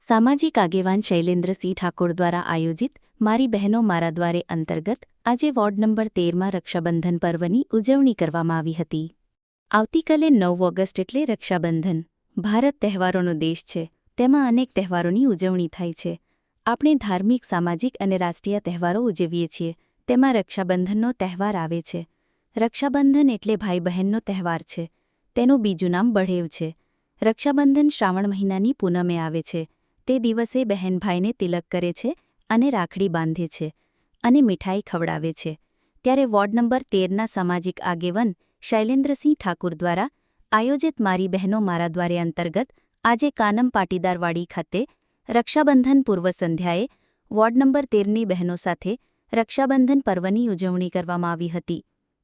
સામાજિક આગેવાન શૈલેન્દ્રસિંહ ઠાકોર દ્વારા આયોજિત મારી બહેનો મારા દ્વારે અંતર્ગત આજે વોર્ડ નંબર તેરમાં રક્ષાબંધન પર્વની ઉજવણી કરવામાં આવી હતી. આવતીકાલે નવ ઓગસ્ટ એટલે રક્ષાબંધન. ભારત તહેવારોનો દેશ છે. તેમાં અનેક તહેવારોની ઉજવણી થાય છે. આપણે ધાર્મિક, સામાજિક અને રાષ્ટ્રીય તહેવારો ઉજવીએ છીએ. તેમાં રક્ષાબંધનનો તહેવાર આવે છે. રક્ષાબંધન એટલે ભાઈ બહેનનો તહેવાર છે. તેનું બીજું નામ બઢેવ છે. રક્ષાબંધન શ્રાવણ મહિનાની પૂનમે આવે છે. તે દિવસે બહેનભાઈને તિલક કરે છે અને રાખડી બાંધે છે અને મીઠાઈ ખવડાવે છે. ત્યારે વોર્ડ નંબર તેરના સામાજિક આગેવન શૈલેન્દ્રસિંહ ઠાકુર દ્વારા આયોજિત મારી બહેનો મારા દ્વારે અંતર્ગત આજે કાનમ પાટીદારવાડી ખાતે રક્ષાબંધન પૂર્વ સંધ્યાએ વોર્ડ નંબર તેરની બહેનો સાથે રક્ષાબંધન પર્વની ઉજવણી કરવામાં આવી હતી,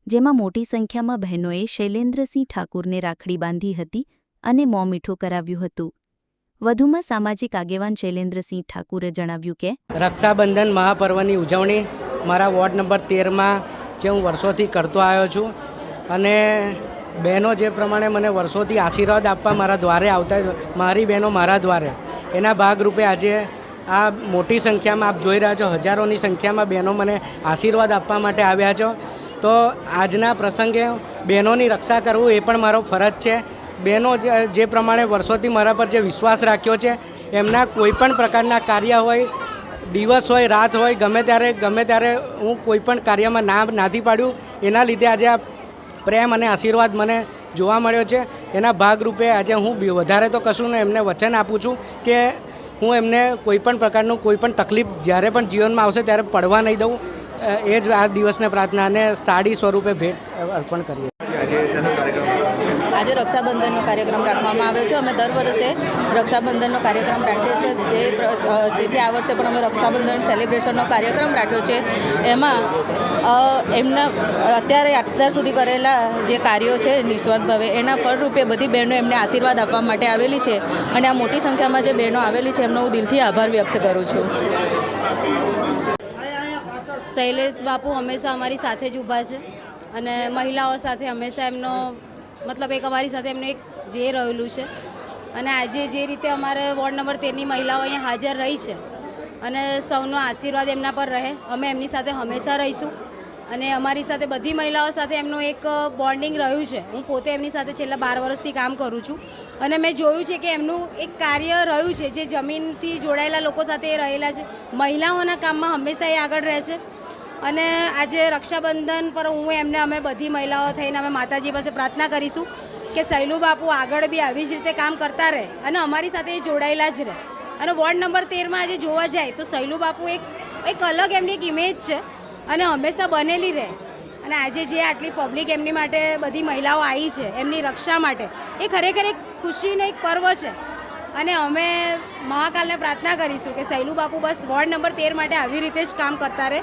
જેમાં મોટી સંખ્યામાં બહેનોએ શૈલેન્દ્રસિંહ ઠાકુરને રાખડી બાંધી હતી અને મોં મીઠું કરાવ્યું હતું. વધુમાં સામાજિક આગેવાન શૈલેન્દ્રસિંહ ઠાકુરે જણાવ્યું કે, રક્ષાબંધન મહાપર્વની ઉજવણી મારા વોર્ડ નંબર તેરમાં જે હું વર્ષોથી કરતો આવ્યો છું અને બહેનો જે પ્રમાણે મને વર્ષોથી આશીર્વાદ આપવા મારા દ્વારે આવતા મારી બહેનો મારા દ્વારે. એના ભાગરૂપે આજે આ મોટી સંખ્યામાં આપ જોઈ રહ્યા છો, હજારોની સંખ્યામાં બહેનો મને આશીર્વાદ આપવા માટે આવ્યા છો. તો આજના પ્રસંગે બહેનોની રક્ષા કરવું એ પણ મારો ફરજ છે. બહેનો જે પ્રમાણે વર્ષોથી મારા પર જે વિશ્વાસ રાખ્યો છે, એમના કોઈપણ પ્રકારના કાર્ય હોય, દિવસ હોય, રાત હોય, ગમે ત્યારે ગમે ત્યારે હું કોઈપણ કાર્યમાં ના નાથી પાડ્યું, એના લીધે આજે આ પ્રેમ અને આશીર્વાદ મને જોવા મળ્યો છે. એના ભાગરૂપે આજે હું વધારે તો કશું ને એમને વચન આપું છું કે હું એમને કોઈપણ પ્રકારનું કોઈપણ તકલીફ જ્યારે પણ જીવનમાં આવશે ત્યારે પડવા નહીં દઉં. એ જ આ દિવસને પ્રાર્થનાને સાડી સ્વરૂપે ભેટ અર્પણ કરીએ. આજે રક્ષાબંધનનો કાર્યક્રમ રાખવામાં આવ્યો છે. અમે દર વર્ષે રક્ષાબંધનનો કાર્યક્રમ રાખીએ છીએ. તે તેથી આ વર્ષે પણ અમે રક્ષાબંધન સેલિબ્રેશનનો કાર્યક્રમ રાખ્યો છે. એમાં એમના અત્યારે અત્યાર સુધી કરેલા જે કાર્યો છે નિસ્વાર્થ ભાવે એના ફળરૂપે બધી બહેનો એમને આશીર્વાદ આપવા માટે આવેલી છે. અને આ મોટી સંખ્યામાં જે બહેનો આવેલી છે એમનો હું દિલથી આભાર વ્યક્ત કરું છું. શૈલેષ બાપુ હંમેશા અમારી સાથે જ ઊભા છે અને મહિલાઓ સાથે હંમેશા એમનો, મતલબ એક અમારી સાથે એમનું એક જે રહેલું છે. અને આજે જે રીતે અમારે વોર્ડ નંબર તેરની મહિલાઓ અહીંયા હાજર રહી છે અને સૌનો આશીર્વાદ એમના પર રહે, અમે એમની સાથે હંમેશા રહીશું. અને અમારી સાથે બધી મહિલાઓ સાથે એમનું એક બોન્ડિંગ રહ્યું છે. હું પોતે એમની સાથે છેલ્લા બાર વર્ષથી કામ કરું છું. અને મેં જોયું છે કે એમનું એક કાર્ય રહ્યું છે, જે જમીનથી જોડાયેલા લોકો સાથે એ રહેલા છે. મહિલાઓના કામમાં હંમેશા એ આગળ રહે છે. અને આજે રક્ષાબંધન પર હું, એમને અમે બધી મહિલાઓ થઈને અમે માતાજી પાસે પ્રાર્થના કરીશું કે સૈલુ બાપુ આગળ બી આવી જ રીતે કામ કરતા રહે અને અમારી સાથે જોડાયેલા જ રહે. અને વોર્ડ નંબર તેરમાં આજે જોવા જાય તો સૈલુ બાપુ એક એક અલગ એમની એક ઇમેજ છે અને હંમેશા બનેલી રહે. અને આજે જે આટલી પબ્લિક એમની માટે બધી મહિલાઓ આવી છે, એમની રક્ષા માટે, એ ખરેખર એક ખુશીનો એક પર્વ છે. અને અમે મહાકાલને પ્રાર્થના કરીશું કે સૈલુ બાપુ બસ વોર્ડ નંબર તેર માટે આવી રીતે જ કામ કરતા રહે.